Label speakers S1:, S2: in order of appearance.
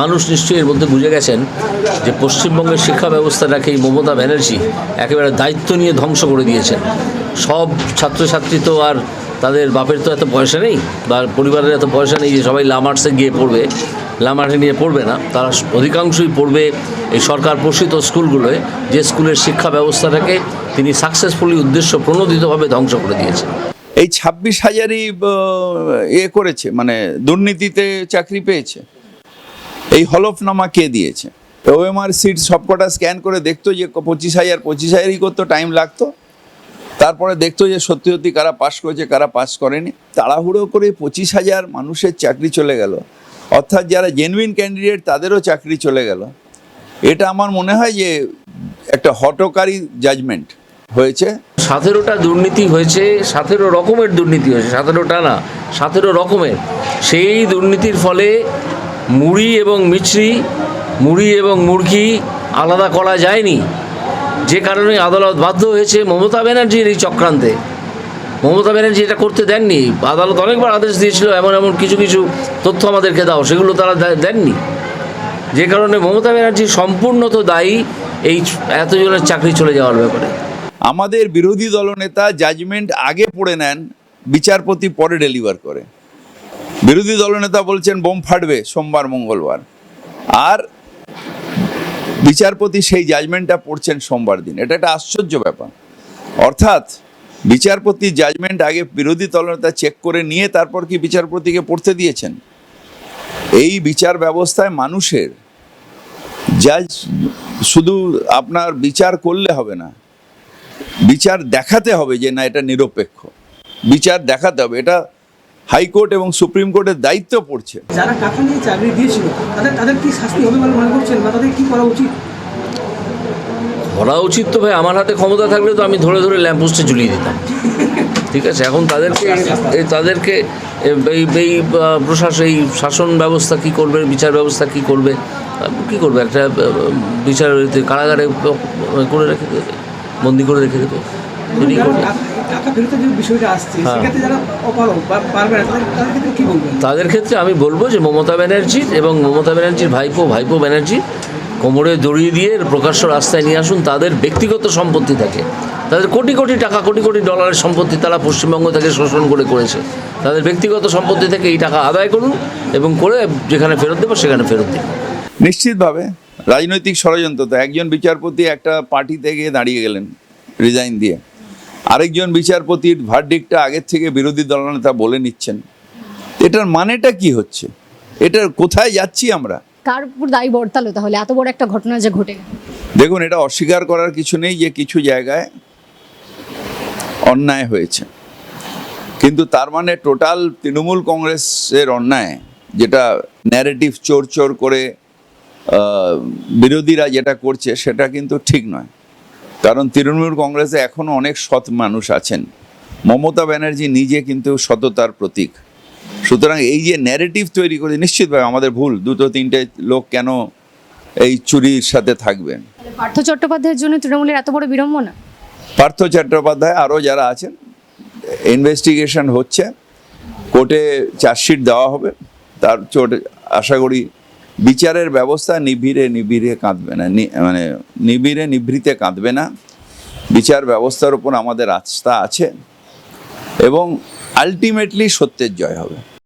S1: মানুষ নিশ্চয়ই এর মধ্যে বুঝে গেছেন যে পশ্চিমবঙ্গের শিক্ষা ব্যবস্থাটাকে এই মমতা ব্যানার্জি একেবারে দায়িত্ব নিয়ে ধ্বংস করে দিয়েছেন। সব ছাত্রছাত্রী তো আর তাদের বাপের তো এত পয়সা নেই বা পরিবারের এত পয়সা নেই যে সবাই লামার্সে গিয়ে পড়বে। লামার্সে নিয়ে পড়বে না। তারা অধিকাংশই পড়বে এই সরকার পোষিত স্কুলগুলোয় যে স্কুলের শিক্ষা ব্যবস্থাটাকে তিনি সাকসেসফুলি উদ্দেশ্য প্রণোদিতভাবে ধ্বংস করে দিয়েছেন।
S2: এই ছাব্বিশ হাজারই এ করেছে মানে দুর্নীতিতে চাকরি পেয়েছে। এই হলফনামা কে দিয়েছে? ওএমআর সিট সবকটা স্ক্যান করে দেখতো যে পঁচিশ হাজার, পঁচিশ হাজারই করতো টাইম লাগতো। তারপরে দেখতো যে সত্যি সত্যি কারা পাস করেছে, কারা পাস করেনি। তাড়াহুড়ো করে পঁচিশ হাজার মানুষের চাকরি চলে গেল। অর্থাৎ যারা জেনুইন ক্যান্ডিডেট তাদেরও চাকরি চলে গেল। এটা আমার মনে হয় যে একটা হটকারী জাজমেন্ট হয়েছে।
S1: সতেরোটা দুর্নীতি হয়েছে, সতেরো রকমের দুর্নীতি হয়েছে, সতেরোটা না, সতেরো রকমের। সেই দুর্নীতির ফলে মুড়ি এবং মিছরি, মুড়ি এবং মুরগি আলাদা করা যায়নি। যে কারণে আদালত বাধ্য হয়েছে মমতা ব্যানার্জির এই চক্রান্তে। মমতা ব্যানার্জি এটা করতে দেননি। আদালত অনেকবার আদেশ দিয়েছিল, এমন এমন কিছু কিছু তথ্য আমাদেরকে দাও, সেগুলো তারা দেননি। যে কারণে মমতা ব্যানার্জি সম্পূর্ণ তো দায়ী এই এতজনের চাকরি চলে যাওয়ার ব্যাপারে।
S2: আমাদের বিরোধী দলনেতা জাজমেন্ট আগে পড়ে নেন, বিচারপতি পরে ডেলিভার করে। বিরোধী দলনেতা বলছেন, বোম ফাটবে সোমবার, মঙ্গলবার। আর বিচারপতি সেই জাজমেন্টটা পড়ছেন সোমবার দিন। এটা একটা আশ্চর্য ব্যাপার। অর্থাৎ বিচারপতি জাজমেন্ট আগে বিরোধী দলনেতা চেক করে নিয়ে তারপর কি বিচারপতিকে পড়তে দিয়েছেন? এই বিচার ব্যবস্থায় মানুষের জাজ শুধু আপনার বিচার করলে হবে না, বিচার দেখাতে হবে যে না, এটা নিরপেক্ষ। বিচার দেখাতে হবে। এটা হাইকোর্ট এবং সুপ্রিম কোর্টের দায়িত্ব পড়ছে।
S3: যারা টাকা নিয়ে চাকরি দিয়েছিল তাদের তাদের কি শাস্তি হবে বলে মনে করছেন বা তাদের কি করা উচিত?
S1: করা উচিত তো ভাই আমার হাতে ক্ষমতা থাকলে তো আমি ধরে ধরে ল্যাম্পোস্টে ঝুলিয়ে দিতাম। ঠিক আছে এখন তাদেরকে তাদেরকে এই এই প্রশাসন এই শাসন ব্যবস্থা কি করবে বিচার ব্যবস্থা কি করবে কি করবে? একটা বিচার কারাগারে করে রেখে দেবে বন্দি করে রেখে দেবে হ্যাঁ।
S3: তাদের ক্ষেত্রে কি বলবেন?
S1: তাদের ক্ষেত্রে আমি বলব যে মমতা ব্যানার্জির এবং মমতা ব্যানার্জির ভাইপো ভাইপো ব্যানার্জি কোমরে দড়িয়ে দিয়ে প্রকাশ্য রাস্তায় নিয়ে আসুন তাদের ব্যক্তিগত সম্পত্তি থাকে। তাদের কোটি কোটি টাকা কোটি কোটি ডলারের সম্পত্তি তারা পশ্চিমবঙ্গ থেকে শোষণ করে করেছে। তাদের ব্যক্তিগত সম্পত্তি থেকে এই টাকা আদায় করুন এবং করে যেখানে ফেরত দেবো সেখানে ফেরত দিন।
S2: নিশ্চিতভাবে রাজনৈতিক ষড়যন্ত্র তো একজন বিচারপতি একটা পার্টিতে গিয়ে দাঁড়িয়ে গেলেন রিজাইন দিয়ে। আরেকজন বিচারপতির ভার্ডিকটা আগের থেকে বিরোধী দলনেতা বলে নিচ্ছেন। এটার মানেটা কি হচ্ছে? এটার কোথায় যাচ্ছি আমরা?
S4: কার উপর দায়ী বর্তালো তাহলে? এত বড় একটা ঘটনা যে ঘটে।
S2: দেখুন এটা অস্বীকার করার কিছু নেই যে কিছু জায়গায় অন্যায় হয়েছে। কিন্তু তার মানে টোটাল তৃণমূল কংগ্রেসের অন্যায় যেটা ন্যারেটিভ চোর চোর করে বিরোধীরা যেটা করছে সেটা কিন্তু ঠিক নয়। কারণ তৃণমূল কংগ্রেসে এখনও অনেক সৎ মানুষ আছেন। মমতা ব্যানার্জি নিজে কিন্তু সততার প্রতীক। সুতরাং এই যে ন্যারেটিভ তৈরি করে নিশ্চিতভাবে আমাদের ভুল। দুটো তিনটে লোক কেন এই চুরির সাথে থাকবেন
S4: পার্থ চট্টোপাধ্যায়ের জন্য তৃণমূলের এত বড় বিড়ম্বনা
S2: পার্থ চট্টোপাধ্যায় আরও যারা আছেন ইনভেস্টিগেশন হচ্ছে। কোর্টে চার্জশিট দেওয়া হবে। তার চোট আশা করি বিচারের ব্যবস্থা নিবিড়ে নিবিড়ে কাঁদবে না মানে নিবিড়ে নিভৃতে কাঁদবে না। বিচার ব্যবস্থার উপর আমাদের আস্থা আছে এবং আলটিমেটলি সত্যের জয় হবে।